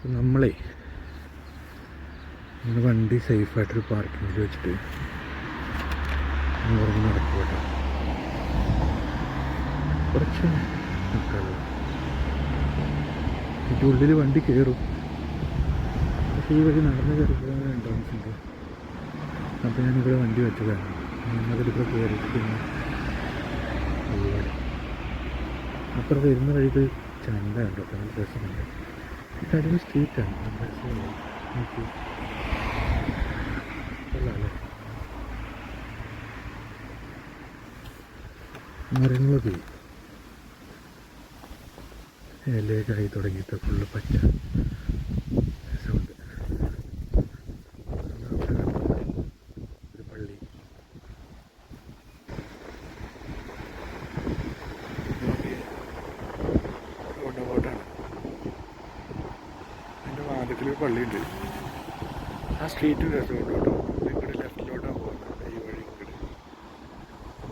അപ്പം നമ്മളെ നമ്മുടെ വണ്ടി സേഫായിട്ടൊരു പാർക്കിങ്ങിൽ വെച്ചിട്ട് ഇറങ്ങി നടക്കുക കേട്ടോ കുറച്ച് നിൽക്കാമല്ലോ ഉള്ളിൽ വണ്ടി കയറും പക്ഷേ ഈ വഴി നടന്ന് കയറിപ്പോകാൻ എൻട്രൻസ് ഉണ്ട്. അപ്പോൾ ഞാനിവിടെ വണ്ടി വെച്ചതാണ്. ഞങ്ങളിവിടെ കയറിയിട്ട് പിന്നെ അപ്പുറത്ത് വരുന്ന വഴിക്ക് ചന്ത ഉണ്ട് അപ്പം രസമുണ്ട്. ഇത് അടിപൊളി സ്ട്രീറ്റാണ് മരങ്ങളൊക്കെ. ഇലയൊക്കെ ആയി തുടങ്ങിയിട്ട് ഫുള്ള് പച്ച രസമുണ്ട് അവിടെ കാണുന്നത് ഒരു പള്ളി കൊണ്ടപോട്ടാണ് എന്റെ വാദത്തിലൊരു പള്ളിയുണ്ട്. ആ സ്ട്രീറ്റ് രസമുണ്ട് കേട്ടോ ഇങ്ങോട്ട് ലെഫ്റ്റിലോട്ടാണ് പോകുന്നത്. ഈ വഴി ഇങ്ങോട്ട്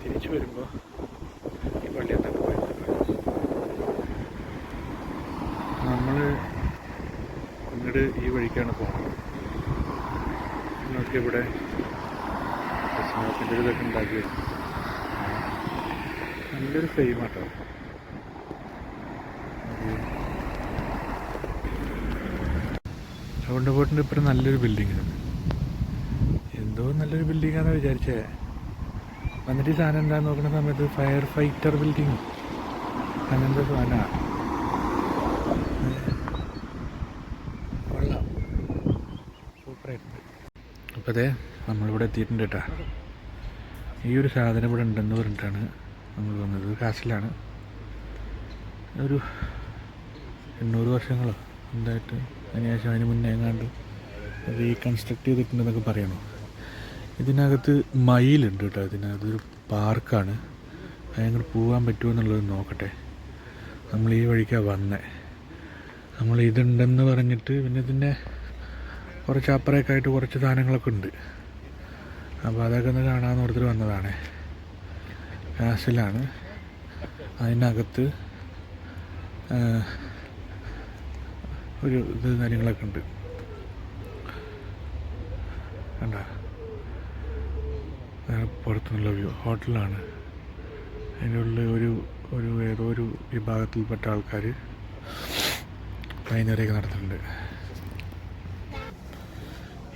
തിരിച്ചു വരുമ്പോൾ ഈ പള്ളി എന്തൊക്കെ പോയത് നമ്മൾ ഇങ്ങോട്ട് ഈ വഴിക്കാണ് പോകുന്നത് ക്രിസ്മസിന്റെ ഒരു ഇതൊക്കെ ഉണ്ടാക്കി നല്ലൊരു ഫെയിം ആട്ടോ ബോട്ടിന്റെ ഇപ്പം നല്ലൊരു ബിൽഡിംഗ് എന്തോ നല്ലൊരു ബിൽഡിംഗാണെന്ന് വിചാരിച്ചേ. വന്നിട്ട് ഈ സാധനം എന്താ നോക്കുന്ന സമയത്ത് ഫയർ ഫൈറ്റർ ബിൽഡിംഗ് അങ്ങനത്തെ സാധനമാണ് കൊള്ളാം. അതെ നമ്മളിവിടെ എത്തിയിട്ടുണ്ട് കേട്ടോ. ഈ ഒരു സാധനം ഇവിടെ ഉണ്ടെന്ന് പറഞ്ഞിട്ടാണ് നമ്മൾ വന്നത്. കാസിലാണ് ഒരു എണ്ണൂറ് വർഷങ്ങളോ എന്തായിട്ട്? അതിനുശേഷം അതിന് മുന്നേ എങ്ങാണ്ട് റീകൺസ്ട്രക്ട് ചെയ്തിട്ടുണ്ടെന്നൊക്കെ പറയണോ. ഇതിനകത്ത് മയിലുണ്ട് കേട്ടോ. ഇതിനകത്ത് ഒരു പാർക്കാണ്. അതിങ്ങോട്ട് പോകാൻ പറ്റുമോ എന്നുള്ളത് നോക്കട്ടെ. നമ്മൾ ഈ വഴിക്കാണ് വന്നേ. നമ്മൾ ഇതുണ്ടെന്ന് പറഞ്ഞിട്ട് പിന്നെ ഇതിന്റെ കുറച്ച് അപ്പുറമൊക്കെ ആയിട്ട് കുറച്ച് സാധനങ്ങളൊക്കെ ഉണ്ട്. അപ്പോൾ അതൊക്കെ ഒന്ന് കാണാമെന്ന് ഓർത്തിട്ട് വന്നതാണ്. കാസിലാണ് അതിനകത്ത് ഒരു ഇത് കാര്യങ്ങളൊക്കെ ഉണ്ട്. കണ്ട? പുറത്തുനിന്നുള്ള വ്യൂ ഹോട്ടലാണ്. അതിന്റെ ഉള്ളിൽ ഒരു ഒരു ഏതോ ഒരു വിഭാഗത്തിൽപ്പെട്ട ആൾക്കാർ വൈകുന്നേരമൊക്കെ നടത്തുന്നുണ്ട്.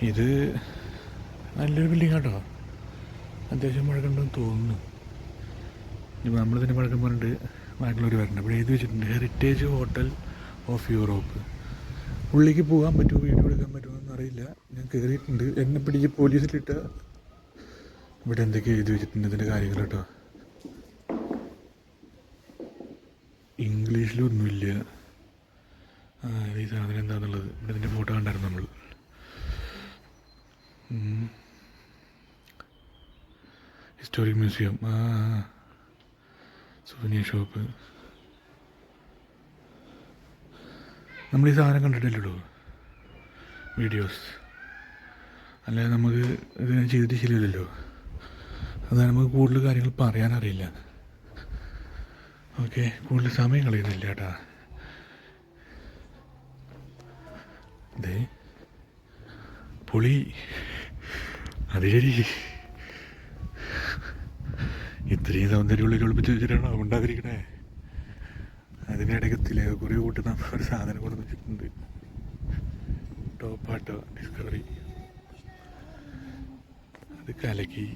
ഇത് നല്ലൊരു ബിൽഡിംഗ് കേട്ടോ അത്യാവശ്യം മഴക്കുണ്ടെന്ന് തോന്നുന്നു. ഇപ്പോൾ നമ്മൾ തന്നെ പഴക്കം പറഞ്ഞിട്ട് ബാംഗ്ലൂർ വരണ്ട്. ഇവിടെ എഴുതി വെച്ചിട്ടുണ്ട്. ഹെറിറ്റേജ് ഹോട്ടൽ ഓഫ് യൂറോപ്പ് ഉള്ളിലേക്ക് പോകാൻ പറ്റുമോ? വീഡിയോ എടുക്കാൻ പറ്റുമോ എന്നറിയില്ല ഞാൻ കയറിയിട്ടുണ്ട് എന്നെ പിടിച്ച് പോലീസിലിട്ട് ഇവിടെ എന്തൊക്കെ എഴുതി വെച്ചിട്ടുണ്ട് ഇതിന്റെ കാര്യങ്ങൾ കേട്ടോ. ഇംഗ്ലീഷിലൊന്നുമില്ല. ഈ സാധനം എന്താണെന്നുള്ളത് ഇവിടെ ഇതിന്റെ ഫോട്ടോ കണ്ടായിരുന്നു നമ്മൾ ഹിസ്റ്റോറിക് മ്യൂസിയം. ആ സുവനീർ ഷോപ്പ്. നമ്മൾ ഈ സാധനം കണ്ടിട്ടില്ലല്ലോ വീഡിയോസ് അല്ലാതെ നമുക്ക് ഇത് ചെയ്തിട്ട് ശരിയല്ലല്ലോ. അതാണ് നമുക്ക് കൂടുതൽ കാര്യങ്ങൾ പറയാനറിയില്ല ഓക്കെ കൂടുതൽ സമയം കളയുന്നില്ല ചേട്ടാ അതെ പൊളി. അത് ശരി ഇത്രയും സൗന്ദര്യമുള്ളിൽ ഒളിപ്പിച്ച് വെച്ചിട്ടാണോ ഉണ്ടാതിരിക്കണേ അതിനിടയ്ക്കത്തില്ലേ കുറേ നമ്മൾ ഒരു സാധനം കൊണ്ട് വെച്ചിട്ടുണ്ട്. ടോപ്പാട്ടോ ഡിസ്കവറി. അത് കലക്കി.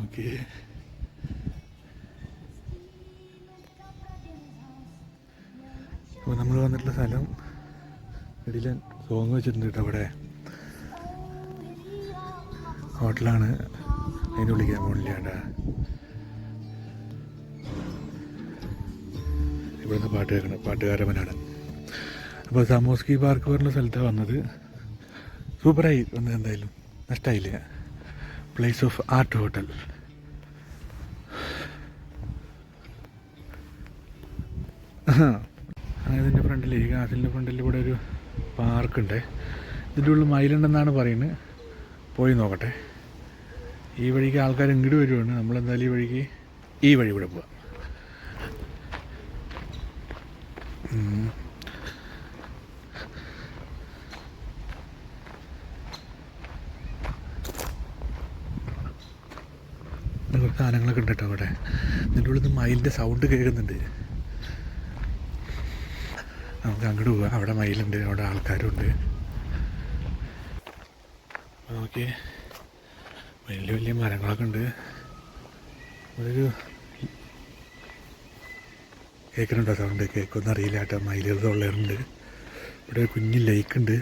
ഓക്കെ. അപ്പോൾ നമ്മൾ വന്നിട്ടുള്ള സ്ഥലം ഇടയിൽ സോങ് വെച്ചിട്ടുണ്ട് കേട്ടോ അവിടെ. ഹോട്ടലാണ്. അതിന് വിളിക്കാൻ പോണില്ലാണ്ടാ ഇവിടുന്ന് പാട്ട് കേൾക്കണം. പാട്ടുകാരവനാണ്. അപ്പോൾ സമോസ്കി പാർക്ക് പറഞ്ഞ സ്ഥലത്താണ് വന്നത്. സൂപ്പറായി വന്നത് എന്തായാലും. നഷ്ടമായില്ല പ്ലേസ് ഓഫ് ആർട്ട് ഹോട്ടൽ ഇതിന്റെ ഫ്രണ്ടിൽ ഈ കാസിലിന്റെ ഫ്രണ്ടിൽ ഇവിടെ ഒരു പാർക്കുണ്ട്. ഇതിന്റെ ഉള്ളിൽ മയിലുണ്ടെന്നാണ് പറയുന്നത്. പോയി നോക്കട്ടെ. ഈ വഴിക്ക് ആൾക്കാർ ഇങ്ങോട്ട് വരുവാണ്. നമ്മളെന്തായാലും ഈ വഴിക്ക് ഈ വഴി കൂടെ പോവാം. കുറച്ച് സാധനങ്ങളൊക്കെ ഉണ്ട് കേട്ടോ അവിടെ. ഇതിന്റെ ഉള്ളിൽ നിന്ന് മയിലിന്റെ സൗണ്ട് കേൾക്കുന്നുണ്ട്. നമുക്ക് അങ്ങോട്ട് പോവാം. അവിടെ മയിലുണ്ട് അവിടെ ആൾക്കാരുണ്ട്. ഓക്കെ വലിയ വലിയ മരങ്ങളൊക്കെ ഉണ്ട്. ഒരു കേൾക്കുന്നുണ്ടോ സൗണ്ട് കേൾക്കൊന്നും അറിയില്ല കേട്ടോ. മയിലുകൾ തൊള്ളയുണ്ട് ഇവിടെ ഒരു കുഞ്ഞ് ലേക്ക് ഉണ്ട്.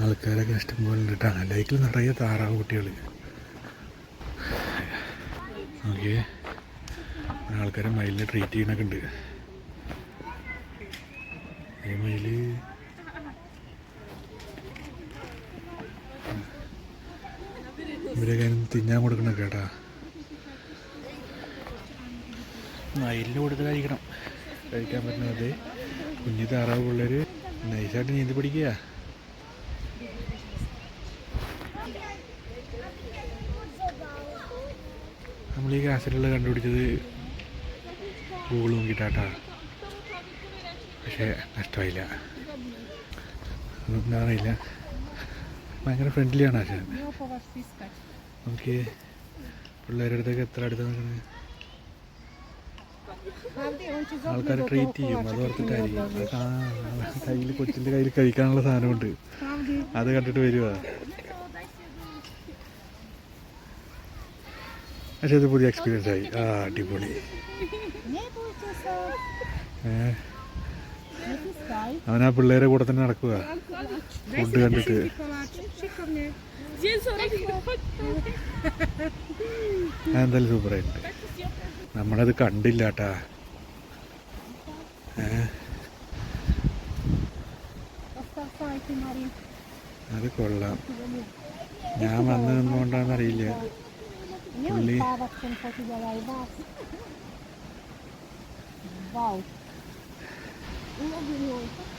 ആൾക്കാരൊക്കെ ഇഷ്ടംപോലെ ഉണ്ട് കേട്ടോ. ലൈക്കിൽ നിറയെ താറാവ് കുട്ടികൾ ഓക്കെ ആൾക്കാരെ മയിലിനെ ട്രീറ്റ് ചെയ്യണൊക്കെ ഉണ്ട്. ഈ മയിൽ ഇവരൊക്കെ തിന്നാൻ കൊടുക്കണം കേട്ടാ. മയിലിന് കൊടുത്ത് കഴിക്കണം. കഴിക്കാൻ പറ്റുന്നത് കുഞ്ഞു താറാവ് പിള്ളേർ നൈസായിട്ട് നീന്തി പിടിക്കുക നമ്മൾ ഈ കാസറ്റുള്ള കണ്ടുപിടിച്ചത് ഗൂഗിൾ നോക്കിയിട്ടാട്ടാ. പക്ഷേ നഷ്ടമായില്ല. അതൊന്നും അറിയില്ല. ഭയങ്കര ഫ്രണ്ട്ലിയാണ് പക്ഷേ നമുക്ക് പിള്ളേരുടെ അടുത്തൊക്കെ എത്ര അടുത്ത് നിൽക്കണേ? ആൾക്കാർ ട്രീറ്റ് ചെയ്യും അത് ഓർത്തിട്ടായിരിക്കും. കയ്യിൽ കൊച്ചിന്റെ കയ്യിൽ കഴിക്കാനുള്ള സാധനമുണ്ട്. അത് കണ്ടിട്ട് വരിക പക്ഷെ ഇത് പുതിയ എക്സ്പീരിയൻസ് ആയി. ആ അടിപൊളി. അവനാ പിള്ളേരെ കൂടെ തന്നെ നടക്കുക. ഫുഡ് കണ്ടിട്ട്. എന്തായാലും സൂപ്പറായിട്ട് നമ്മളത് കണ്ടില്ല കേട്ടാ. അത് കൊള്ളാം. ഞാൻ വന്ന് നിന്നുകൊണ്ടാണെന്നറിയില്ല അറിയില്ല. പുള്ളി.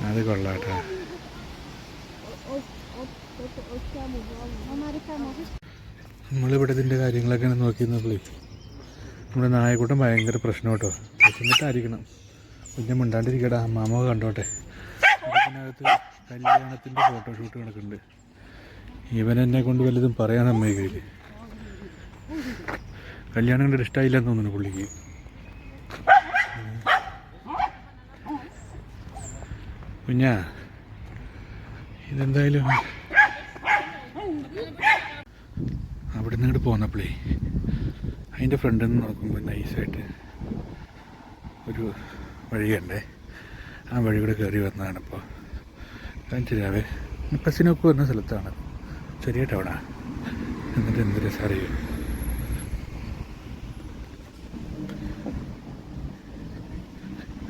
അത് കൊള്ളാം നമ്മളിവിടെ കാര്യങ്ങളൊക്കെ നോക്കി നിന്നപ്പോഴേ നമ്മുടെ നായക്കൂട്ടം ഭയങ്കര പ്രശ്നം കേട്ടോ. പ്രശ്നത്തായിരിക്കണം കുഞ്ഞം മിണ്ടാണ്ടിരിക്കടാ. അമ്മാമ കണ്ടോട്ടെ. ഇതിനകത്ത് കല്യാണത്തിന്റെ ഫോട്ടോഷൂട്ട് നടക്കുന്നുണ്ട്. ഇവൻ എന്നെ കൊണ്ട് വല്ലതും പറയാൻ സമ്മതിക്കില്ല കല്യാണം കണ്ടിട്ട് ഇഷ്ടമായില്ലെന്ന് തോന്നുന്നു പുള്ളിക്ക്. കുഞ്ഞാ ഇതെന്തായാലും അവിടെ നിന്ന് ഇങ്ങോട്ട് പോന്നപ്പോഴേ അതിന്റെ ഫ്രണ്ടിൽ നിന്ന് നോക്കുമ്പോൾ നൈസായിട്ട് ഒരു വഴിയുണ്ടേ ആ വഴി കൂടെ കയറി വന്നതാണ് ഇപ്പോൾ കാണിച്ചു തരാവേ ബസ്സിനൊക്കെ വരുന്ന സ്ഥലത്താണ്. ചെറിയ ടൗണാ എന്നിട്ട് എന്ത് സാറിയോ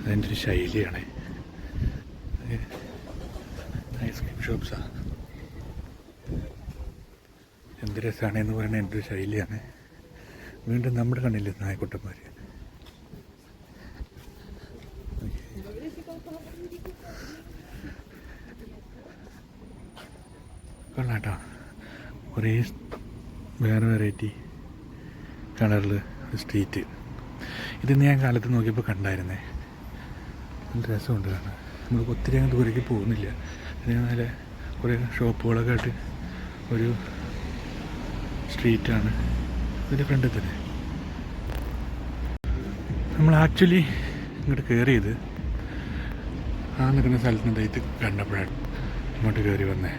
അതിന്റെ ഒരു ശൈലിയാണ്. ഐസ്ക്രീം ഷോപ്സാണ് എന്ത് രസമാണ് എന്ന് പറയുന്നത് എന്റെ ഒരു ശൈലിയാണ്. വീണ്ടും നമ്മുടെ കണ്ണിൽ നായക്കുട്ടന്മാർ കൊള്ളാട്ടോ. കുറേ വേറെ വെറൈറ്റി കളറിൽ സ്ട്രീറ്റ് ഇതിന്ന് ഞാൻ കാലത്ത് നോക്കിയപ്പോൾ കണ്ടായിരുന്നേ. നല്ല രസമുണ്ട് കാണാൻ. നമ്മൾ ഒത്തിരി അങ്ങ് ദൂരേക്ക് പോകുന്നില്ല. അതിന് നല്ല കുറേ ഷോപ്പുകളൊക്കെ ആയിട്ട് ഒരു സ്ട്രീറ്റാണ് ഇതിന്റെ ഫ്രണ്ടിൽ തന്നെ നമ്മൾ ആക്ച്വലി ഇങ്ങോട്ട് കയറിയത് ആ നിൽക്കുന്ന സ്ഥലത്ത് നിന്ന് ഇത് കണ്ടപ്പോഴാണ് ഇങ്ങോട്ട് കയറി വന്നേ.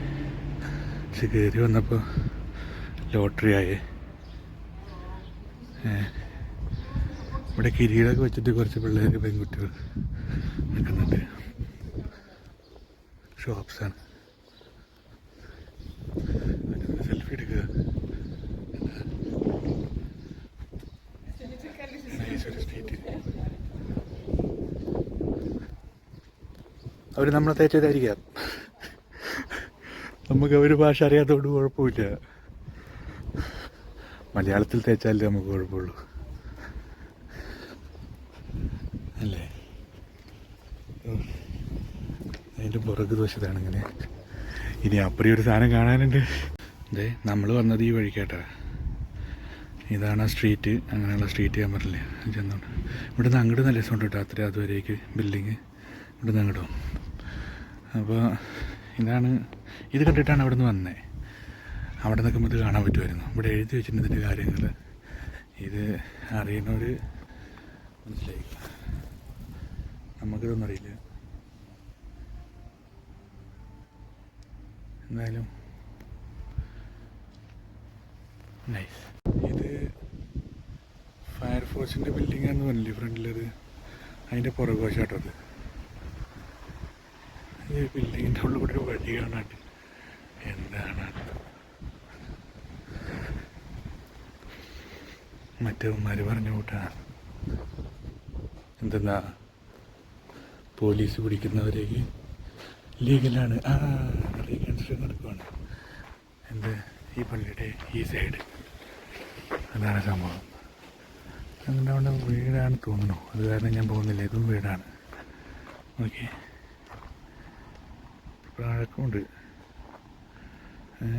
പക്ഷെ കയറി വന്നപ്പോൾ ലോട്ടറി ആയേ. ഇവിടെ കിരീടമൊക്കെ വെച്ചിട്ട് കുറച്ച് പിള്ളേർ പെൺകുട്ടികൾ നിൽക്കുന്നുണ്ട് ഷോപ്സാണ് അവർ നമ്മളെ തേച്ചതായിരിക്കാം നമുക്ക് അവർ ഭാഷ അറിയാത്തതുകൊണ്ട് കുഴപ്പമില്ല. മലയാളത്തിൽ തേച്ചാലേ നമുക്ക് കുഴപ്പമുള്ളൂ. അല്ലേ. അതിന്റെ പുറകു ദോഷത്താണ് ഇങ്ങനെ. ഇനി അപ്പുറം ഒരു സാധനം കാണാനുണ്ട്. അതെ നമ്മൾ വന്നത് ഈ വഴിക്കേട്ടാ. ഇതാണ് ആ സ്ട്രീറ്റ്. അങ്ങനെയുള്ള സ്ട്രീറ്റ് ഞാൻ പറഞ്ഞില്ലേ? ചെന്നോണ്ട് ഇവിടെ നിന്ന് അങ്ങോട്ട് നല്ല രസമുണ്ട് കേട്ടോ അത്ര അതുവരേക്ക് ബിൽഡിങ്. ഇവിടെ നിന്ന് അങ്ങോട്ടും? അപ്പോൾ ഇതാണ് ഇത് കണ്ടിട്ടാണ് അവിടെ നിന്ന് വന്നത് അവിടെ നിൽക്കുമ്പോൾ ഇത് കാണാൻ പറ്റുമായിരുന്നു. ഇവിടെ എഴുതി വെച്ചിട്ടുണ്ട് ഇതിന്റെ കാര്യങ്ങൾ ഇത് അറിയുന്നവർ മനസ്സിലായി. നമുക്കിതൊന്നും അറിയില്ല. എന്തായാലും നൈസ്. ഇത് ഫയർഫോഴ്സിന്റെ ബിൽഡിംഗ് ആണെന്ന് പറഞ്ഞില്ലേ ഫ്രണ്ടിലത് അതിന്റെ പുറകോശാട്ടത് ഈ ബിൽഡിങ്ങിന്റെ ഉള്ളിൽ കൂടെ ഒരു വഴി കാണാണ്ട് എന്താണ്? മറ്റവന്മാർ പറഞ്ഞു കൂട്ടാ. എന്തെന്നാ? പോലീസ് പിടിക്കുന്നവരേക്ക് ലീഗലാണ്. ആ റീകൺസ്ട്രക്ഷൻ നടക്കുവാണ്. എന്ത്? ഈ പള്ളിയുടെ ഈ സൈഡ്. അതാണ് സംഭവം. അങ്ങനെ അവിടെ വീടാണ് തോന്നുന്നു. അത് കാരണം ഞാൻ പോകുന്നില്ല. ഇതും വീടാണ്. ഓക്കെ പഴക്കമുണ്ട് ഏ?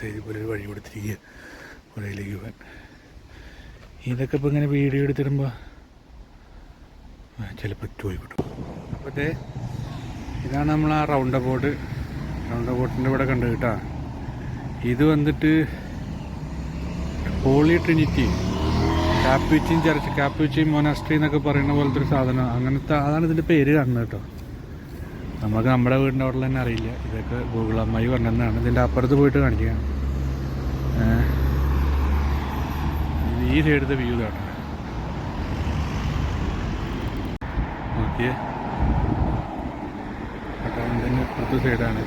ചെയ്ത് പോലെ ഒരു വഴി കൊടുത്തിരിക്കുക. പുഴയിലേക്ക് പോകാൻ. ഇതൊക്കെ ഇപ്പോൾ ഇങ്ങനെ വീഡിയോ എടുത്തിടുമ്പോൾ ചിലപ്പോൾ പോയി കിട്ടും അപ്പോഴത്തെ ഇതാണ് നമ്മൾ ആ റൗണ്ട് അബോട്ട് റൗണ്ട് അബോട്ടിന്റെ ഇവിടെ കണ്ടത് കേട്ടാ. ഇത് വന്നിട്ട് holy trinity. Capuchin church Capuchin monastery എന്നൊക്കെ പറയുന്ന പോലത്തെ ഒരു സാധനം. അങ്ങനത്തെ അതാണ് ഇതിന്റെ പേര് കാണുന്നത് കേട്ടോ. നമുക്ക് നമ്മുടെ വീടിന്റെ അവിടെ തന്നെ അറിയില്ല. ഇതൊക്കെ ഗൂഗിൾ അമ്മായി പറഞ്ഞതാണ്. ഇതിന്റെ അപ്പുറത്ത് പോയിട്ട് കാണിക്കുകയാണ്. ഈ സൈഡത്തെ വ്യൂ കേട്ടോ ഓക്കെ ടൗണിന്റെ ഇപ്പുറത്തെ സൈഡാണ്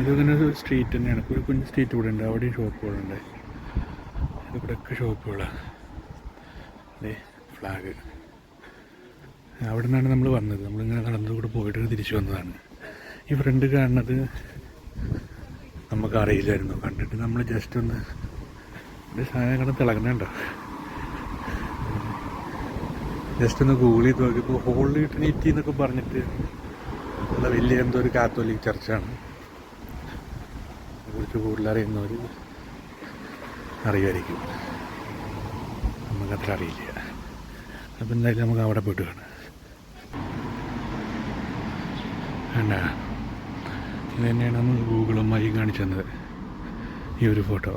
ഇതിങ്ങനെ ഒരു സ്ട്രീറ്റ് തന്നെയാണ്. ഒരു കുഞ്ഞ് സ്ട്രീറ്റ് ഇവിടെ ഉണ്ട്. അവിടെയും ഷോപ്പുകളുണ്ട് ഇവിടെയൊക്കെ ഷോപ്പുകളാണ് അതെ ഫ്ലാഗ് അവിടെ നിന്നാണ് നമ്മൾ വന്നത്. നമ്മളിങ്ങനെ നടന്നുകൂടെ പോയിട്ട് തിരിച്ചു വന്നതാണ്. ഈ ഫ്രണ്ട് കാണുന്നത് നമുക്ക് അറിയില്ലായിരുന്നു കണ്ടിട്ട് നമ്മൾ ജസ്റ്റ് ഒന്ന് ഒരു സാധനം കണ്ട് തിളങ്ങണുണ്ടോ? ജസ്റ്റ് ഒന്ന് ഗൂഗിൾ ചെയ്ത് നോക്കിയപ്പോൾ ഹോളി ട്രിനിറ്റി എന്നൊക്കെ പറഞ്ഞിട്ട് ഉള്ള വലിയ എന്തോ ഒരു കാത്തോലിക് ചർച്ചാണ് അതിനെക്കുറിച്ച് കൂടുതൽ അറിയുന്നവർ അറിയുമായിരിക്കും. നമുക്കത്ര അറിയില്ല. അപ്പം എന്തായാലും നമുക്ക് അവിടെ പോയിട്ട് കാണാം. വേണ്ട ഇത് തന്നെയാണ് നമ്മൾ ഗൂഗിളും മൈ കാണിച്ചു തന്നത്. ഈ ഒരു ഫോട്ടോ.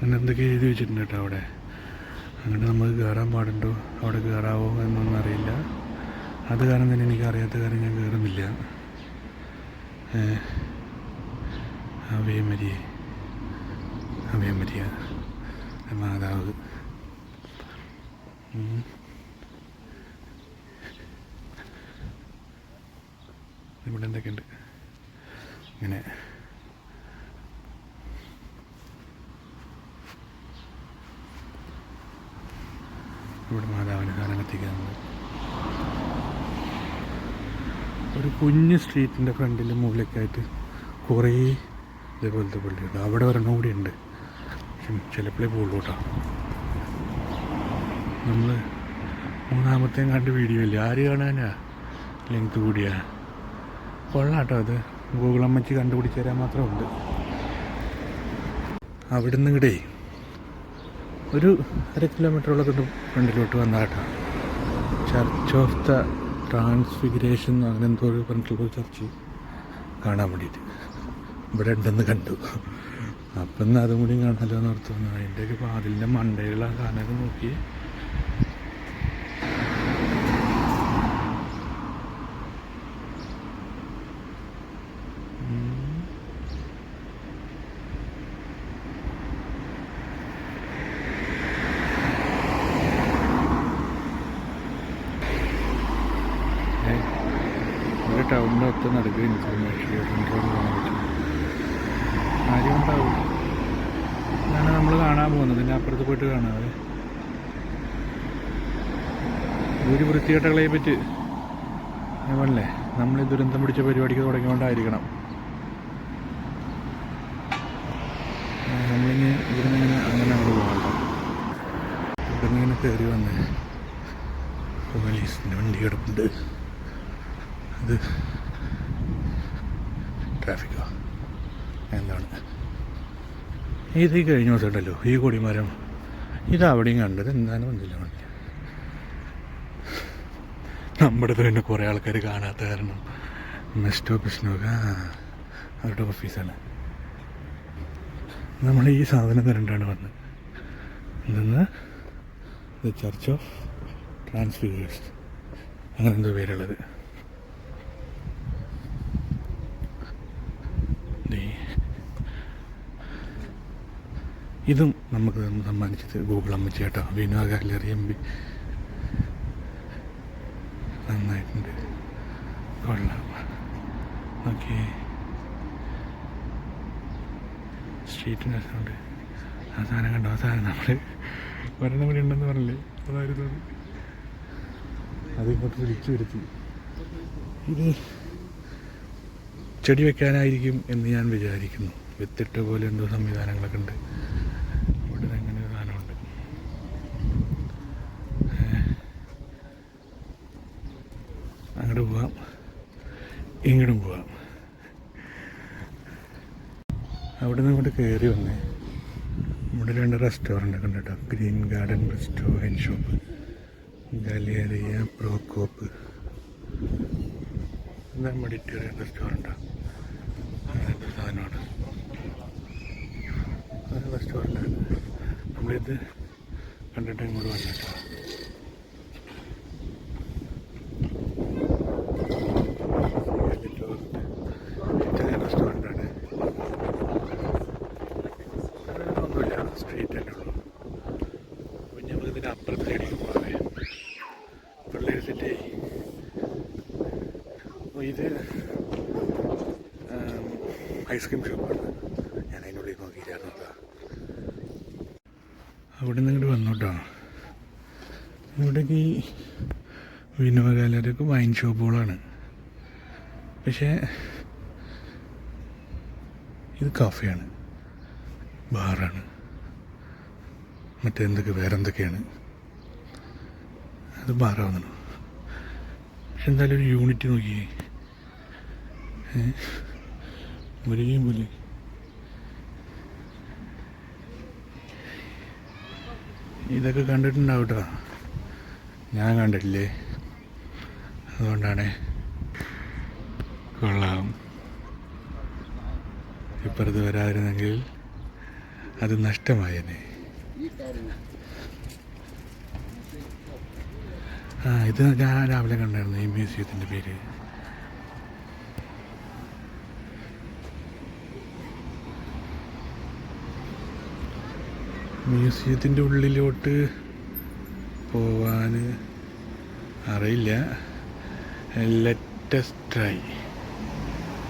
അങ്ങനെ എന്തൊക്കെ എഴുതി വെച്ചിട്ടുണ്ട് കേട്ടോ അവിടെ. അങ്ങനെ നമുക്ക് കയറാൻ പാടുണ്ടോ? അവിടെ കയറാവോ എന്നൊന്നും അറിയില്ല. അത് കാരണം തന്നെ എനിക്ക് അറിയാത്ത കാര്യം ഞാൻ കയറുന്നില്ല. അവയമരിയെ അവയമരിയ മാതാവ്. ഇവിടെ എന്തൊക്കെയുണ്ട്? ഇങ്ങനെ. ഇവിടെ മാതാവിന് സാധനം എത്തിക്കുന്നത് ഒരു കുഞ്ഞ് സ്ട്രീറ്റിന്റെ ഫ്രണ്ടിൽ മുകളിലേക്കായിട്ട് കുറേ ഇതേപോലത്തെ പള്ളിയുണ്ട് അവിടെ ഒരെണ്ണം കൂടി ഉണ്ട്. ചിലപ്പോഴേ പോകുള്ളൂ കേട്ടോ. നമ്മൾ മൂന്നാമത്തെയും കണ്ട് വീഡിയോ ഇല്ല? ആര് കാണാനാ? ലെങ്ത് കൂടിയാ? കൊള്ളാം കേട്ടോ അത് ഗൂഗിൾ അമ്മച്ച് കണ്ടുപിടിച്ച് തരാൻ മാത്രമുണ്ട്. അവിടെ നിന്ന് ഇങ്ങടേ ഒരു അര കിലോമീറ്ററോളം കൊണ്ട് ഫ്രണ്ടിലോട്ട് വന്ന കേട്ടോ ചർച്ച് ഓഫ് ദ ട്രാൻസ്ഫിഗറേഷൻ അങ്ങനെ എന്തോ ഒരു പറഞ്ഞിട്ടുള്ള ചർച്ച് കാണാൻ വേണ്ടിയിട്ട്. ഇവിടെ ഉണ്ടെന്ന് കണ്ടു. അപ്പം അതും കൂടി കാണാമല്ലോ എന്ന് ഓർത്തു അതിന്റെയൊക്കെ പാതിലിന്റെ മണ്ടയിലുള്ള സാധനമൊക്കെ നോക്കി ഒരു ടൗണിന്റെ ഒത്ത നടക്കുക ഇൻഫർമേഷൻ കാര്യം ഉണ്ടാവും ഇതാണ് നമ്മൾ കാണാൻ പോകുന്നത്. പിന്നെ അപ്പുറത്ത് പോയിട്ട് കാണാതെ ഒരു വൃത്തികെട്ടകളെ പറ്റി. വേണല്ലേ നമ്മൾ ഈ ദുരന്തം പിടിച്ച പരിപാടിക്ക് തുടങ്ങിക്കൊണ്ടായിരിക്കണം. നമ്മളിങ്ങനെ ഇവിടുന്ന് ഇങ്ങനെ അങ്ങനെ അവിടെ പോകണ്ട. ഇവിടുന്ന് ഇങ്ങനെ കയറി വന്നേ പോലീസിന്റെ വണ്ടി കിടപ്പുണ്ട്. അത് ട്രാഫിക്കോ എന്താണ്? ഇത് ഈ കഴിഞ്ഞ ദിവസം ഉണ്ടല്ലോ ഈ കൊടിമരം. ഇത് അവിടെയും കണ്ടത് എന്താണ് വന്നില്ല വണ്ടി നമ്മുടെ തന്നെ കുറേ ആൾക്കാർ കാണാത്ത കാരണം മെസ്റ്റോ പിസ്നോക അവരുടെ ഓഫീസാണ് നമ്മൾ ഈ സാധനം തരണ്ടാണ് വന്നത് എന്തെന്ന് ദ ചർച്ച് ഓഫ് ട്രാൻസ്ഫിഗേഴ്സ് അങ്ങനെ എന്തോ പേരുള്ളത് ദേ. ഇതും നമുക്ക് സമ്മാനിച്ചത് ഗൂഗിൾ അമ്മച്ചി കേട്ടോ വിനോദ ഗാലറി എം പി. നന്നായിട്ടുണ്ട്. കൊള്ളാം. ഓക്കെ സ്ട്രീറ്റ് രസമുണ്ട്. സാധനം കണ്ടോ? സാധനം നമ്മൾ ഒരെണ്ണം കൂടി ഉണ്ടെന്ന് പറഞ്ഞില്ലേ? അതായിരുന്നു അത്. അത് ഇങ്ങോട്ട് വിളിച്ചു വരുത്തി. ഇത് ചെടി വെക്കാനായിരിക്കും എന്ന് ഞാൻ വിചാരിക്കുന്നു. വിത്തിട്ട പോലെ എന്തോ സംവിധാനങ്ങളൊക്കെ ഉണ്ട് ഇവിടെ അങ്ങനെ ഒരു സാധനമുണ്ട് അങ്ങോട്ട് പോവാം ഇങ്ങോട്ടും പോവാം. അവിടെ നിന്ന് ഇങ്ങോട്ട് കയറി വന്നേ. ഇവിടെ രണ്ട് റെസ്റ്റോറന്റ് ഒക്കെ ഉണ്ട് കേട്ടോ. Green garden resto and shop galleria Procope എന്താ മെഡിറ്റേറിയൻ റെസ്റ്റോറന്റാണ് സാധനമാണ് റെസ്റ്റോറന്റാണ് നമ്മളിത് കണ്ടിട്ട് ഇങ്ങോട്ട് വന്നിട്ടോ ഇറ്റാലിയൻ റെസ്റ്റോറന്റാണ് ഒന്നുമില്ല സ്ട്രീറ്റ് തന്നെ ഉള്ളൂ പിന്നെ നമുക്ക് ഇതിന്റെ അപ്പുറത്തെ സൈഡിലേക്ക് പോകാവേ അപ്പോൾ ഇത് ഐസ്ക്രീം ഷോപ്പാണ് ഞാൻ അതിനുള്ളിൽ നോക്കിയില്ലായിരുന്നു കേട്ടോ. അവിടെ നിന്ന് ഇങ്ങോട്ട് വന്നു കേട്ടോ. ഇവിടേക്ക് ഈ വിനോദകാലത്തൊക്കെ വൈൻ ഷോപ്പുകളാണ് പക്ഷേ ഇത് കാഫയാണ് ബാറാണ് മറ്റെന്തൊക്കെ വേറെന്തൊക്കെയാണ്? അത് ബാറാവുന്നു പക്ഷെ എന്തായാലും ഒരു യൂണിറ്റ് നോക്കിയേ. മുരുകയും പോലെ. ഇതൊക്കെ കണ്ടിട്ടുണ്ടാവും കേട്ടോ ഞാൻ കണ്ടിട്ടില്ലേ? അതുകൊണ്ടാണ്. കൊള്ളാം. ഇപ്പുറത്ത് വരാതിരുന്നെങ്കിൽ അത് നഷ്ടമായേനെ. ആ ഇത് ഞാൻ രാവിലെ കണ്ടായിരുന്നു ഈ മ്യൂസിയത്തിന്റെ പേര്. മ്യൂസിയത്തിന്റെ ഉള്ളിലോട്ട് പോവാൻ അറിയില്ല. ലെറ്റസ്റ്റായി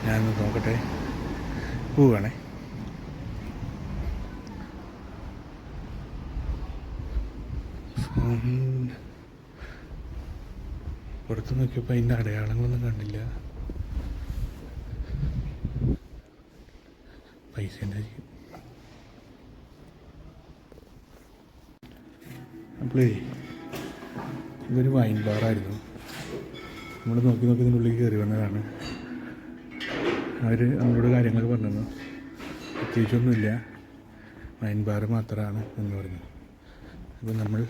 ഞാനൊന്ന് നോക്കട്ടെ. പോവുകയാണേ ഫോൺ പുറത്ത് നോക്കിയപ്പോൾ അതിന്റെ അടയാളങ്ങളൊന്നും കണ്ടില്ല. പൈസ ആയിരിക്കും അപ്പോളേ ഇതൊരു വൈൻ ബാറായിരുന്നു നമ്മൾ നോക്കി നോക്കി ഇതിന്റെ ഉള്ളിൽ കയറി വന്നതാണ്. അവർ നമ്മളോട് കാര്യങ്ങൾ പറഞ്ഞു പ്രത്യേകിച്ചൊന്നുമില്ല. വൈൻ ബാർ മാത്രമാണ് എന്ന് പറഞ്ഞു. അപ്പോൾ നമ്മൾ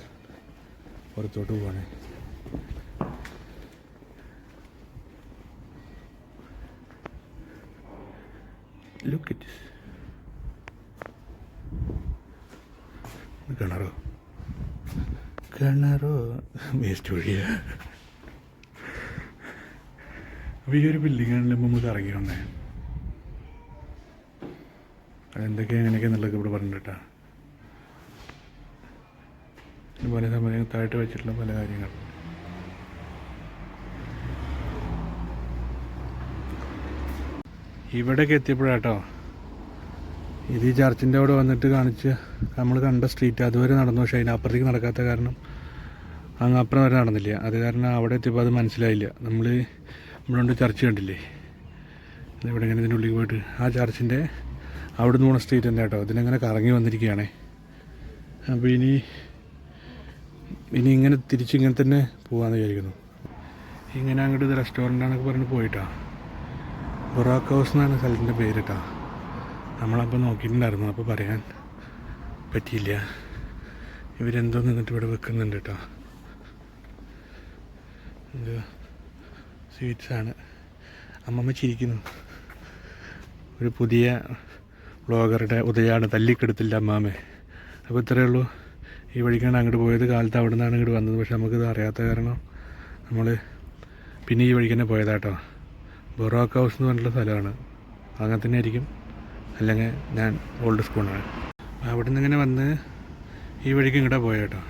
പുറത്തോട്ട് പോവാണ്. ലുക്ക് ഇറ്റ് കിണറോ. കിണറോ വേസ്റ്റ് വഴിയാ. അപ്പോൾ ഈ ഒരു ബിൽഡിങ്ങാണല്ലോ നമുക്ക് ഇറങ്ങി വന്നേ. അതെന്തൊക്കെയാ എങ്ങനെയൊക്കെ എന്നുള്ളതൊക്കെ ഇവിടെ പറഞ്ഞിട്ടാ പല സമയം താഴ്ത്തി വെച്ചിട്ടുള്ള പല കാര്യങ്ങൾ ഇവിടേക്ക് എത്തിയപ്പോഴാട്ടോ. ഇത് ഈ ചർച്ചിന്റെ അവിടെ വന്നിട്ട് കാണിച്ച് നമ്മൾ കണ്ട സ്ട്രീറ്റ് അതുവരെ നടന്നു. പക്ഷേ അതിനപ്പുറത്തേക്ക് നടക്കാത്ത കാരണം അങ്ങ് അപ്പുറം വരെ നടന്നില്ല. അത് കാരണം അവിടെ എത്തിയപ്പോൾ അത് മനസ്സിലായില്ല. നമ്മൾ കൊണ്ട് ചർച്ച് കണ്ടില്ലേ? ഇവിടെ ഇങ്ങനെ ഇതിന്റെ ഉള്ളിൽ പോയിട്ട് ആ ചർച്ചിന്റെ അവിടെ നിന്ന് പോണ സ്ട്രീറ്റ് തന്നെ കേട്ടോ. ഇതിനങ്ങനെ കറങ്ങി വന്നിരിക്കുകയാണേ. അപ്പോൾ ഇനി ഇനി ഇങ്ങനെ തിരിച്ച് ഇങ്ങനെ തന്നെ പോകാമെന്ന് വിചാരിക്കുന്നു. ഇങ്ങനെ അങ്ങോട്ട് ഇത് റെസ്റ്റോറന്റാന്നൊക്കെ പറഞ്ഞ് പോയിട്ടാ. ബൊറാക്ക് ഹൗസ് എന്നാണ് സ്ഥലത്തിന്റെ പേര് കേട്ടോ. നമ്മളപ്പോൾ നോക്കിയിട്ടുണ്ടായിരുന്നു. അപ്പോൾ പറയാൻ പറ്റിയില്ല. ഇവരെന്തോ നിന്നിട്ട് ഇവിടെ വെക്കുന്നുണ്ട് കേട്ടോ. ഇത് സ്വീറ്റ്സാണ് അമ്മമ്മ ചിരിക്കുന്നു. ഒരു പുതിയ വ്ളോഗറുടെ ഉദയാണ് തല്ലിക്കെടുത്തില്ല അമ്മാമ്മ അപ്പോൾ ഇത്രയേ ഉള്ളൂ. ഈ വഴിക്കാണ് അങ്ങോട്ട് പോയത്. കാലത്ത് അവിടെ നിന്നാണ് ഇങ്ങോട്ട് വന്നത്. പക്ഷെ നമുക്കിത് അറിയാത്ത കാരണം നമ്മൾ പിന്നെ ഈ വഴിക്ക് തന്നെ പോയതാട്ടോ ബൊറോക്ക് ഹൗസ് എന്ന് പറഞ്ഞിട്ടുള്ള സ്ഥലമാണ്. അങ്ങനെ തന്നെ ആയിരിക്കും. അല്ലെങ്കിൽ ഞാൻ ഓൾഡ് സ്കൂളാണ് അവിടെ നിന്ന് ഇങ്ങനെ വന്ന് ഈ വഴിക്ക് ഇങ്ങോട്ടാ പോയ കേട്ടോ.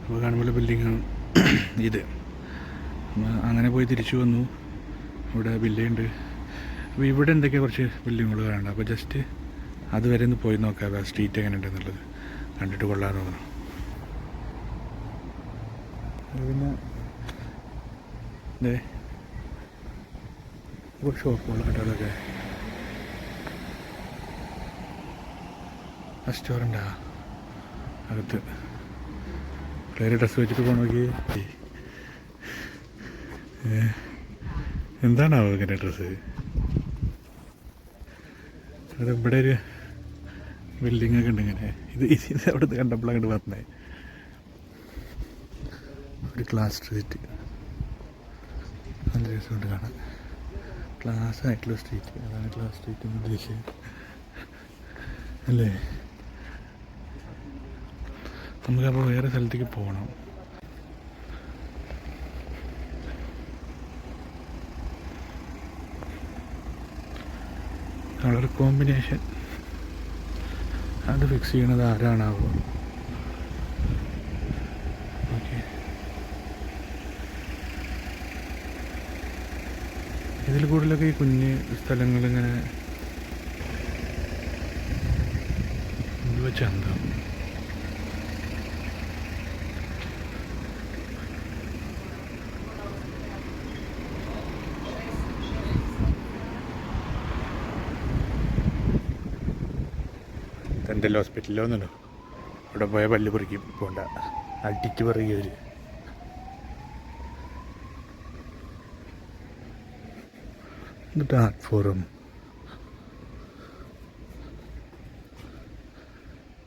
അപ്പോൾ കാണുമ്പോൾ ബിൽഡിങ് ഇത്. അങ്ങനെ പോയി തിരിച്ചു വന്നു. ഇവിടെ ബില്ലുണ്ട് അപ്പോൾ ഇവിടെ എന്തൊക്കെയാണ് കുറച്ച് ബിൽഡിങ്ങുകൾ കാണുന്നത് അപ്പോൾ ജസ്റ്റ് അതുവരെ ഒന്ന് പോയി നോക്കാം ആ സ്ട്രീറ്റ് എങ്ങനെ ഉണ്ടെന്നുള്ളത് കണ്ടിട്ട് കൊള്ളാമെന്ന് തോന്നുന്നു. പിന്നെ ഷോപ്പുകൾ കടകളൊക്കെ റെസ്റ്റോറന്റാ അകത്ത് പിള്ളേർ ഡ്രസ്സ് വെച്ചിട്ട് പോകണമെങ്കിൽ എന്താണാവോ ഇങ്ങനെ ഡ്രസ്സ് അത് ഇവിടെ ഒരു ബിൽഡിംഗ് ഒക്കെ ഉണ്ട് ഇങ്ങനെ ഇത് ഇത് അവിടെ നിന്ന് കണ്ടപ്പോൾ അങ്ങോട്ട് പറഞ്ഞേ ഒരു ക്ലാസ് സ്ട്രീറ്റ് നല്ല രസമുണ്ട് കാണാൻ ക്ലാസ് ആയിട്ടുള്ള സ്ട്രീറ്റ് ക്ലാസ് സ്ട്രീറ്റ് എന്ന് ഉദ്ദേശിച്ചത്. അല്ലേ? നമുക്കപ്പോൾ വേറെ സ്ഥലത്തേക്ക് പോകണം കളർ കോമ്പിനേഷൻ അത് ഫിക്സ് ചെയ്യണത് ആരാണാവോ ഓക്കെ ഇതിൽ കൂടുതലൊക്കെ ഈ കുഞ്ഞ് സ്ഥലങ്ങൾ ഇങ്ങനെ എന്താ? തെന്റൽ ഹോസ്പിറ്റലിലോ അവിടെ പോയ പല്ല് പറിക്കും പോണ്ട. അടിക്ക് പറയുക എന്നിട്ട് ആർട്ട് ഫോറം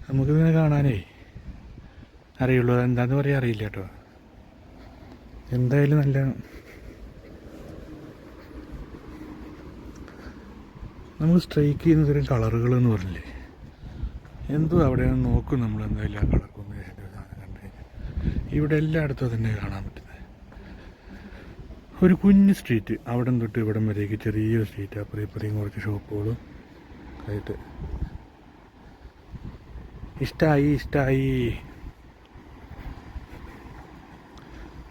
നമുക്കിതിനെ കാണാനേ അറിയുള്ളൂ. എന്താന്ന് പറയാൻ അറിയില്ല കേട്ടോ. എന്തായാലും നല്ല നമുക്ക് സ്ട്രൈക്ക് ചെയ്യുന്ന തരം കളറുകൾ എന്ന് പറഞ്ഞില്ലേ? എന്തോ അവിടെ നോക്കും നമ്മൾ എന്തായാലും ആ കളർ കോമ്പിനേഷന്റെ സാധനം കണ്ടു കഴിഞ്ഞാൽ. ഇവിടെ എല്ലായിടത്തും തന്നെ കാണാൻ പറ്റുന്നത് ഒരു കുഞ്ഞ് സ്ട്രീറ്റ് അവിടം തൊട്ട് ഇവിടം വരേക്ക് ചെറിയൊരു സ്ട്രീറ്റ് അപ്പുറം ഇപ്പുറയും കുറച്ച് ഷോപ്പുകളും ആയിട്ട്. ഇഷ്ടമായി ഇഷ്ടമായി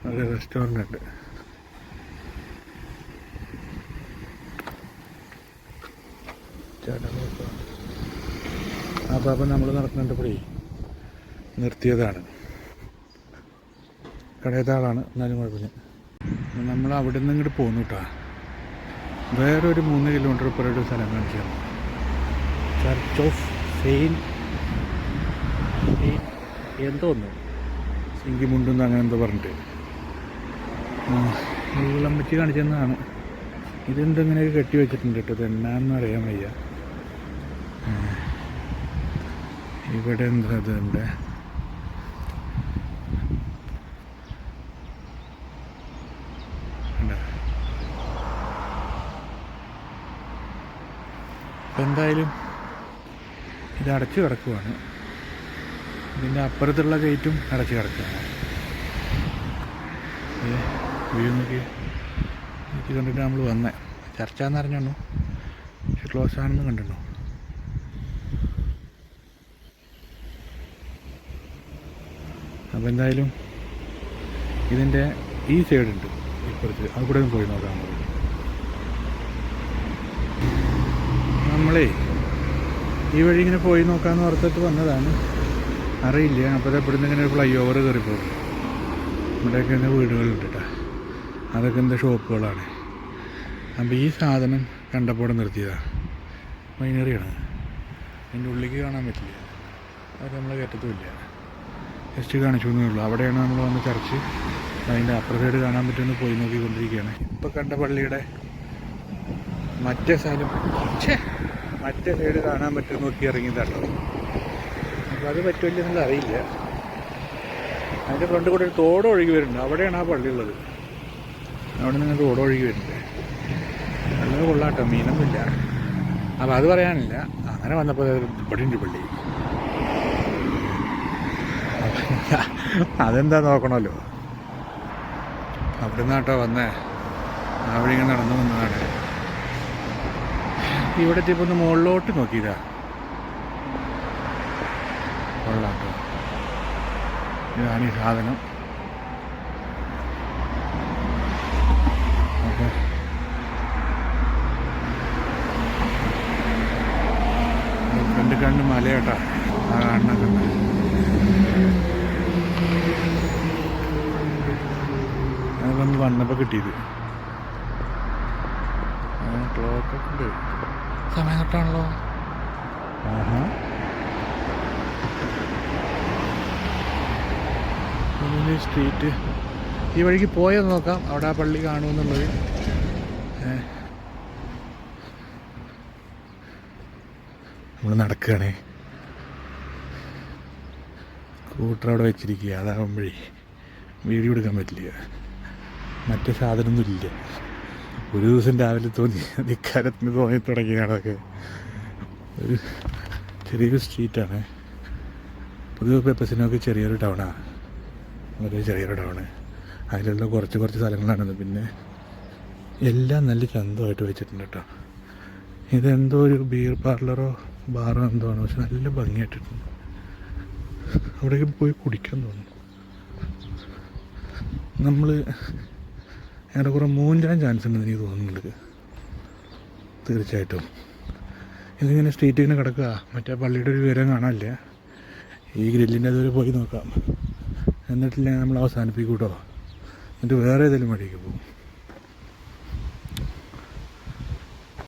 ഒരു റെസ്റ്റോറന്റ് ഉണ്ട്. അപ്പം അപ്പം നമ്മൾ നടക്കുന്നുണ്ടപ്പോഴേ നിർത്തിയതാണ്. കടയതാളാണ് എന്നാലും കുഴപ്പമില്ല. നമ്മൾ അവിടെ നിന്ന് ഇങ്ങോട്ട് പോന്നു കേട്ടോ വേറൊരു മൂന്ന് കിലോമീറ്റർ ഇപ്പുറം സ്ഥലം കാണിച്ചു ചർച്ച് ഓഫ് സെയിൻ എന്തോന്നു? സിങ്കിമുണ്ടെന്ന് അങ്ങനെ എന്തോ പറഞ്ഞിട്ട്. വെള്ളമ്പറ്റി കാണിച്ചെന്നാണ് ഇതെന്തെങ്ങനെയൊക്കെ കെട്ടി വെച്ചിട്ടുണ്ട് കേട്ടോ ഇതെന്നാന്ന് അറിയാൻ വയ്യ. ഇവിടെ എന്താ കണ്ടോ? അപ്പം എന്തായാലും ഇത് അടച്ചു കിടക്കുവാണ്. ഇതിന്റെ അപ്പുറത്തുള്ള ഗേറ്റും അടച്ചു കിടക്കുകയാണ്. വ്യൂ നോക്കി എനിക്ക് കണ്ടിട്ട് നമ്മൾ വന്നേ. ചർച്ച എന്ന് അറിഞ്ഞു ക്ലോസ് ആണെന്ന് കണ്ടിട്ടുണ്ടോ അപ്പോൾ എന്തായാലും ഇതിന്റെ ഈ സൈഡുണ്ട്. ഇപ്പുറത്ത്. അത് പോയി നോക്കാൻ നമുക്ക്. നമ്മളേ ഈ വഴി ഇങ്ങനെ പോയി നോക്കാന്ന് ഓർത്തിട്ട് വന്നതാണ്. അറിയില്ല. അപ്പോൾ ഇവിടുന്ന് ഇങ്ങനെ ഫ്ലൈ ഓവർ കയറിപ്പോകും പോകും ഇവിടെയൊക്കെ ഇങ്ങനെ വീടുകളുണ്ട് അതൊക്കെ എന്താ ഷോപ്പുകളാണ്. അപ്പോൾ ഈ സാധനം കണ്ടപ്പോൾ നിർത്തിയതാണ് മൈനറിയാണ് അതിന്റെ ഉള്ളിലേക്ക് കാണാൻ പറ്റില്ല. അത് നമ്മളെ കയറ്റത്തുമില്ല. ജസ്റ്റ് കാണിച്ചു എന്നേ ഉള്ളൂ. അവിടെയാണ് നമ്മൾ വന്ന് ചർച്ച്. അതിന്റെ അപ്പുറ സൈഡ് കാണാൻ പറ്റുമെന്ന് പോയി നോക്കിക്കൊണ്ടിരിക്കുകയാണ്. ഇപ്പോൾ കണ്ട പള്ളിയുടെ മറ്റേ സ്ഥലം. മറ്റേ സൈഡ് കാണാൻ പറ്റും നോക്കി ഇറങ്ങിയതാണ് അപ്പോൾ അത് പറ്റുമല്ലെന്നുള്ള അറിയില്ല. അതിന്റെ ഫ്രണ്ട് കൂടെ ഒരു തോട് ഒഴുകി വരുന്നുണ്ട്. അവിടെയാണ് ആ പള്ളി ഉള്ളത്. അവിടെ നിന്ന് തോട് ഒഴുകി വരുന്നുണ്ട്. നല്ല കൊള്ളാട്ടോ മീനൊന്നുമില്ല അപ്പോൾ അത് പറയാനില്ല. അങ്ങനെ വന്നപ്പോൾ ഇവിടെ ഉണ്ട് പള്ളി. അതെന്താ നോക്കണമല്ലോ? അവിടെ നിന്നാട്ടോ വന്നേ. അവിടെ ഇങ്ങനെ നടന്നു വന്നതാണ്. ഇവിടെ എത്തിയപ്പോൾ ഒന്ന് മുകളിലോട്ട് നോക്കിയതാ. കൊള്ളാം ഇതാണ് ഈ സാധനം. കണ്ട് കണ്ട് മലയാട്ടാ ആ കാണുന്ന കണ്ട അത് നമ്മൾ വന്നപ്പോൾ കിട്ടിയത് ക്ലോക്ക് ഒക്കെ ഉണ്ട്. സമയം തൊട്ടാണല്ലോ സ്ട്രീറ്റ് ഈ വഴിക്ക് പോയത് നോക്കാം. അവിടെ ആ പള്ളി കാണുമെന്നുള്ളത്. നമ്മൾ നടക്കുകയാണേ. സ്കൂട്ടർ അവിടെ വെച്ചിരിക്കുക അതാകുമ്പോഴേ വീഡിയോ എടുക്കാൻ പറ്റില്ല. മറ്റേ സാധനമൊന്നും ഇല്ല ഒരു ദിവസം രാവിലെ തോന്നി. ഇക്കാലത്തിന് തോന്നി തുടങ്ങിയാണ് അതൊക്കെ ഒരു ചെറിയൊരു സ്ട്രീറ്റാണ് പൊതുവെ പെപ്പസിനൊക്കെ ചെറിയൊരു ടൗണാണ് വളരെ ചെറിയൊരു ടൗണ്. അതിലുള്ള കുറച്ച് കുറച്ച് സ്ഥലങ്ങളാണത്. പിന്നെ എല്ലാം നല്ല ചന്തമായിട്ട് വെച്ചിട്ടുണ്ട് കേട്ടോ ഇതെന്തോ ഒരു ബിയർ പാർലറോ ബാറോ എന്തോ ആണ്. പക്ഷെ നല്ല ഭംഗിയായിട്ടുണ്ട് അവിടേക്ക് പോയി കുടിക്കാൻ തോന്നുന്നു. നമ്മൾ ഏറെക്കുറെ മൂഞ്ചാൻ ചാൻസ് ഉണ്ടെന്ന് എനിക്ക് തോന്നുന്നുണ്ട്. തീർച്ചയായിട്ടും. ഇതിങ്ങനെ സ്ട്രീറ്റ് ഇങ്ങനെ കിടക്കുക. മറ്റേ പള്ളിയുടെ ഒരു വിവരം കാണാനില്ല. ഈ ഗ്രില്ലിന്റെ അതുവരെ പോയി നോക്കാം. എന്നിട്ടില്ല നമ്മൾ അവസാനിപ്പിക്കൂട്ടോ എന്നിട്ട് വേറെ ഏതെങ്കിലും വഴിക്ക് പോകും.